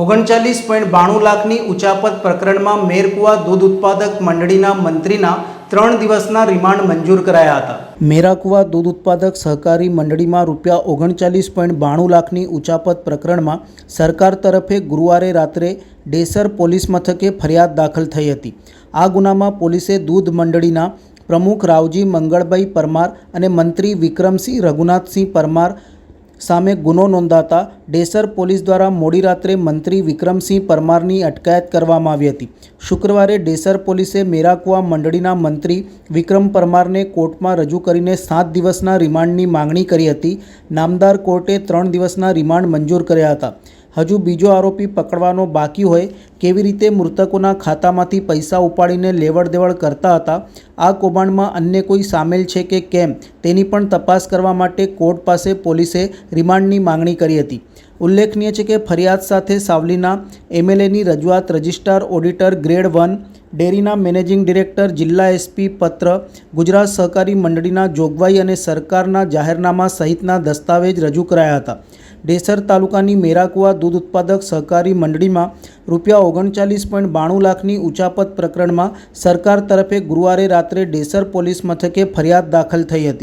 ઓગણચાલીસ પોઈન્ટ બાણું લાખની ઉચાપત પ્રકરણમાં મેરકુવા દૂધ ઉત્પાદક મંડળીના મંત્રીના ત્રણ દિવસના રિમાન્ડ મંજૂર કરાયા હતા. મેરાકુવા દૂધ ઉત્પાદક સહકારી મંડળીમાં રૂપિયા ઓગણચાલીસ પોઈન્ટ બાણું લાખની ઉચાપત પ્રકરણમાં સરકાર તરફે ગુરુવારે રાત્રે ડેસર પોલીસ મથકે ફરિયાદ દાખલ થઈ હતી. આ ગુનામાં પોલીસે દૂધ મંડળીના પ્રમુખ રાવજી મંગળભાઈ પરમાર અને મંત્રી વિક્રમસિંહ રઘુનાથસિંહ પરમાર સામે ગુનો નોંધાતા ડેસર પોલીસ દ્વારા મોડી રાત્રે મંત્રી વિક્રમસિંહ પરમારની અટકાયત કરવામાં આવી હતી. શુક્રવારે ડેસર પોલીસે મેરાકુવા મંડળીના મંત્રી વિક્રમ પરમારને કોર્ટમાં રજૂ કરીને સાત દિવસના રિમાન્ડની માંગણી કરી હતી. નામદાર કોર્ટે ત્રણ દિવસના રિમાન્ડ મંજૂર કર્યા હતા. હજુ બીજો આરોપી પકડવાનો બાકી હોય કેવી રીતે મૃતકોના ખાતામાંથી પૈસા ઉપાડીને લેવડ દેવડ કરતા હતા? આ કૌભાંડમાં અન્ય કોઈ સામેલ છે કે કેમ? તેની પણ તપાસ કરવા માટે કોર્ટ પાસે પોલીસે રિમાન્ડની માંગણી કરી હતી. ઉલ્લેખનીય છે કે ફરિયાદ સાથે સાવલીના એમએલએની રજૂઆત રજિસ્ટ્રાર ઓડિટર ગ્રેડ વન ડેરીના મેનેજિંગ ડિરેક્ટર, જિલ્લા એસપી પત્ર, ગુજરાત સહકારી મંડળીના જોગવાઈ અને સરકારના જાહેરનામા સહિતના દસ્તાવેજ રજૂ કરાયા હતા. ડેસર તાલુકાની મેરાકુવા દૂધ ઉત્પાદક સહકારી મંડળીમાં રૂપિયા ઓગણચાલીસ પોઈન્ટ બાણું લાખની ઉચાપત પ્રકરણમાં સરકાર તરફે ગુરુવારે રાત્રે ડેસર પોલીસ મથકે ફરિયાદ દાખલ થઈ હતી.